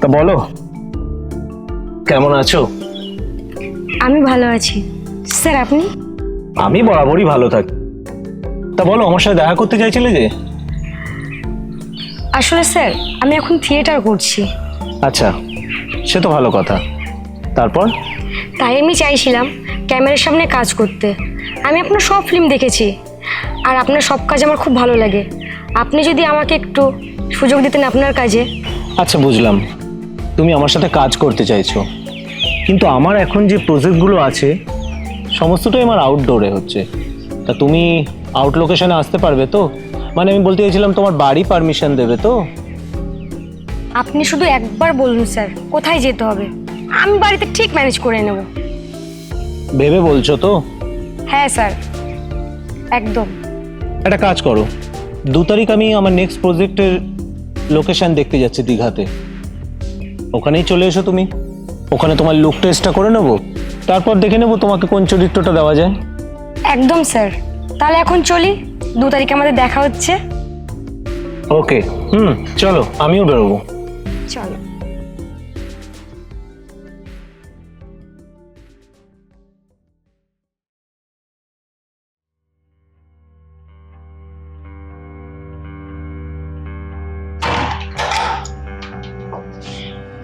তা বলো। কেমন আছো? আমি ভালো আছি। স্যার আপনি? আমি বরাবরই ভালো থাকি। তা বলো আমার সাথে দেখা করতে চাইছিলে যে? আসলে স্যার আমি এখন থিয়েটার করছি। আচ্ছা সে তো ভালো কথা। তারপর? তাই আমি চাইছিলাম ক্যামেরার সামনে কাজ করতে। আমি আপনার সব ফিল্ম দেখেছি। আর আপনার সব কাজ আমার খুব ভালো লাগে। আপনি যদি আমাকে একটু সুযোগ দিতেন আপনার কাজে। আচ্ছা বুঝলাম। তুমি আমার সাথে কাজ করতে চাইছো। কিন্তু আমার এখন যে প্রজেক্টগুলো আছে সমস্তটাই আমার আউটডোরে হচ্ছে। তা তুমি আউট লোকেশনে আসতে পারবে তো? মানে আমি বলতে চাইছিলাম তোমার বাড়ি পারমিশন দেবে তো? আপনি শুধু একবার বলুন স্যার কোথায় যেতে হবে? আমি বাড়িতে ঠিক ম্যানেজ করে নেব। ভেবে বলছো তো? হ্যাঁ স্যার একদম। একটা কাজ করো। দু তারিখ আমি আমার নেক্সট প্রজেক্টের লোকেশন দেখতে যাচ্ছি দীঘাতে। ওখানেই চলে এসো তুমি। ওখানে তোমার লুক টেস্টটা করে নেব তারপর দেখে নেব তোমাকে কোন চরিত্রটা দেওয়া যায়। একদম স্যার। তাহলে এখন চলি দু তারিখে আমাদের দেখা হচ্ছে। ওকে হুম চলো আমিও বেরোবো। চলো।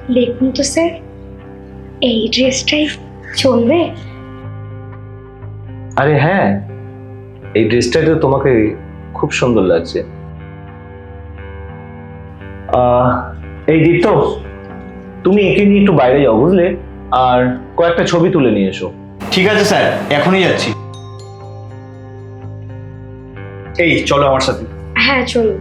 দেখুন তো স্যার এই ড্রেসটাই চলবে? আরে হ্যাঁ এই ড্রেসটাই তো তোমাকে খুব সুন্দর লাগছে। আহ, এই দীপ্ত তুমি একে নিয়ে একটু বাইরে যাও বুঝলে? আর কয়েকটা ছবি তুলে নিয়ে এসো। ঠিক আছে স্যার এখনই যাচ্ছি। এই চলো আমার সাথে হ্যাঁ চলুন।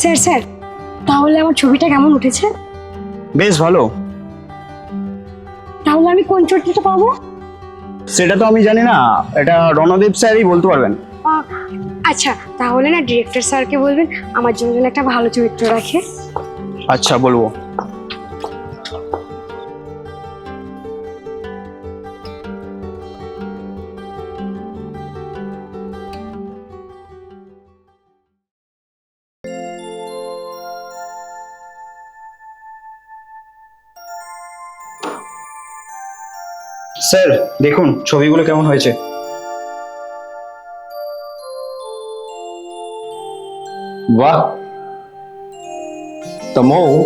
স্যার স্যার তাহলে আমার ছবিটা কেমন উঠেছে? বেশ ভালো। তাহলে আমি কোন চরিত্রটা পাবো? সেটা তো আমি জানি না। এটা রণদীপ স্যারই বলতে পারবেন। আচ্ছা তাহলে না ডিরেক্টর স্যারকে বলবেন আমার জন্য একটা ভালো চরিত্র রাখে। আচ্ছা বলব। স্যার দেখুন ছবিগুলো কেমন হয়েছে। বাহ। তা মৌ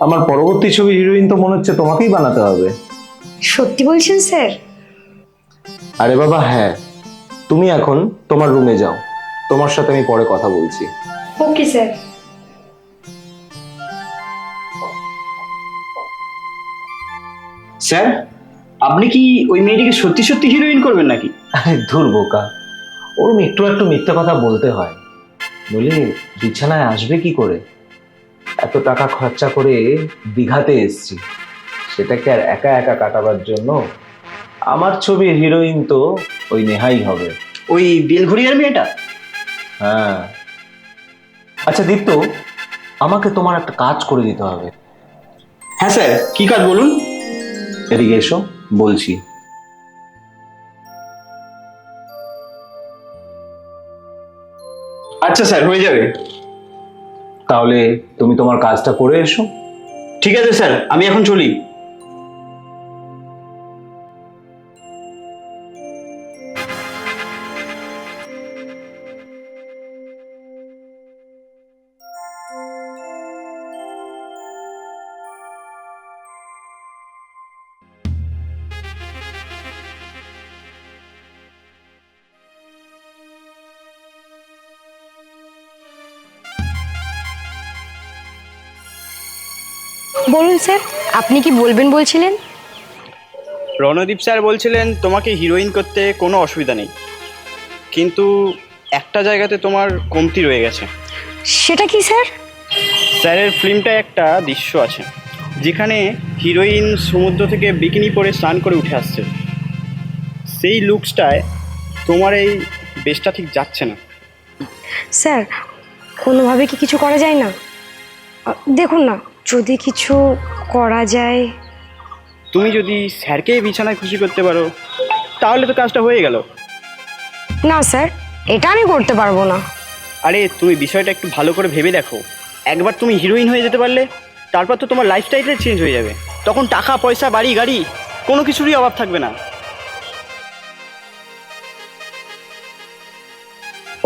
আমার পরবর্তী ছবি হিরোইন তো মনে হচ্ছে তোমাকেই বানাতে হবে। সত্যি বলছেন স্যার? আরে বাবা হ্যাঁ। তুমি এখন তোমার রুমে যাও। তোমার সাথে আমি পরে কথা বলছি। Okay sir. স্যার আপনি কি ওই মেয়েটিকে সত্যি সত্যি হিরোইন করবেন নাকি? আরে ধুর বোকা। ওরম একটু একটু মিথ্যে কথা বলতে হয়। বলি বিছানায় আসবে কি করে? এত টাকা খরচা করে দীঘাতে এসছি। সেটাকে আর একা একা কাটাবার জন্য আমার ছবির হিরোইন তো ওই নেহাই হবে। ওই বেলঘড়িয়ার মেয়েটা? হ্যাঁ। আচ্ছা দীপ্ত আমাকে তোমার একটা কাজ করে দিতে হবে। হ্যাঁ স্যার কি কাজ বলুন? এদিকে এসো বলছি। আচ্ছা স্যার হয়ে যাবে। তাহলে তুমি তোমার কাজটা করে এসো। ঠিক আছে স্যার আমি এখন চলি। বলুন স্যার আপনি কি বলবেন বলছিলেন? রণদীপ স্যার বলছিলেন তোমাকে হিরোইন করতে কোনো অসুবিধা নেই। কিন্তু একটা জায়গাতে তোমার কমতি রয়ে গেছে। সেটা কি স্যার? স্যারের ফিল্মটা একটা দৃশ্য আছে যেখানে হিরোইন সমুদ্র থেকে বিকিনি পরে স্নান করে উঠে আসছে। সেই লুকসটায় তোমার এই বেশটা ঠিক যাচ্ছে না। স্যার কোনোভাবে কি কিছু করা যায় না? দেখুন না। যদি কিছু করা যায়। তুমি যদি স্যারকে বিছানায় খুশি করতে পারো তাহলে তো কাজটা হয়ে গেল। না স্যার এটা আমি করতে পারব না। আরে তুমি বিষয়টা একটু ভালো করে ভেবে দেখো। একবার তুমি হিরোইন হয়ে যেতে পারলে তারপর তো তোমার লাইফস্টাইলটাই চেঞ্জ হয়ে যাবে। তখন টাকা পয়সা বাড়ি গাড়ি কোনো কিছুরই অভাব থাকবে না।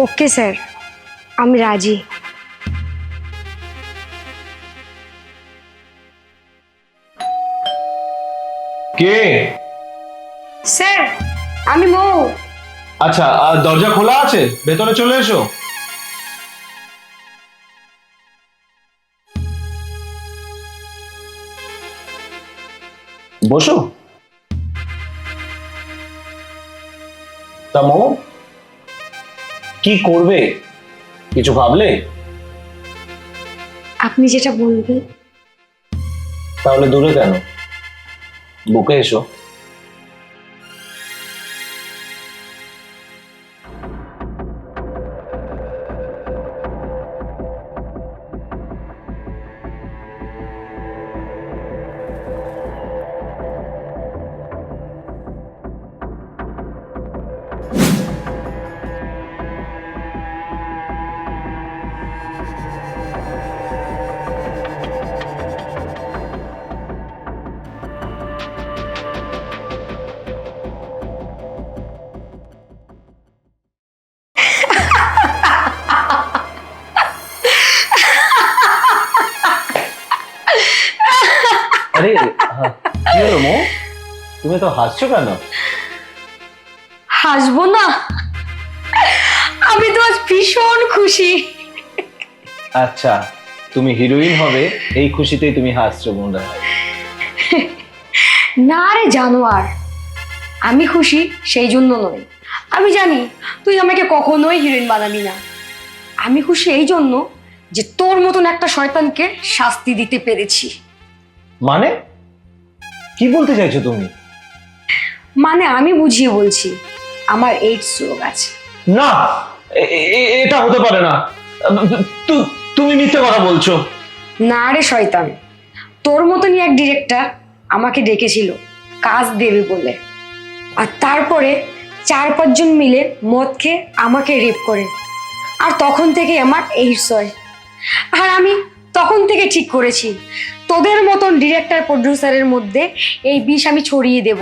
ওকে স্যার আমি রাজি। কে? স্যার আমি মৌ। আচ্ছা আর দরজা খোলা আছে? ভেতরে চলে এসো। বসো। তা মৌ কি করবে? কিছু ভাবলে? আপনি যেটা বলবেন। তাহলে দূরে কেন? বুকে কি হলো মৌ তুমি তো হাসছো কেন হাসবো না আমি তো আজ ভীষণ খুশি আচ্ছা তুমি হিরোইন হবে? এই খুশিতেই তুমি হাসছো না রে জানোয়ার আমি খুশি সেই জন্য নয় আমি জানি তুই আমাকে কখনোই হিরোইন বানাবি না। আমি খুশি এই জন্য যে তোর মতন একটা শয়তানকে শাস্তি দিতে পেরেছি। মানে? কি বলতে চাইছো তুমি? মানে আমি বুঝিয়ে বলছি আমার এইডস রোগ আছে। না এ- এ- এটা হতে পারে না। তু- তুমি মিথ্যে কথা বলছো। না রে শয়তান তোর মতনই এক ডিরেক্টর আমাকে ডেকেছিল কাজ দেবে বলে। আর তারপরে চার পাঁচজন মিলে মদ খেয়ে আমাকে রেপ করে। আর তখন থেকে আমার এইডস হয়। আর আমি তখন থেকে ঠিক করেছি তোদের মতন ডিরেক্টর প্রডিউসারের মধ্যে এই বিষ আমি ছড়িয়ে দেব।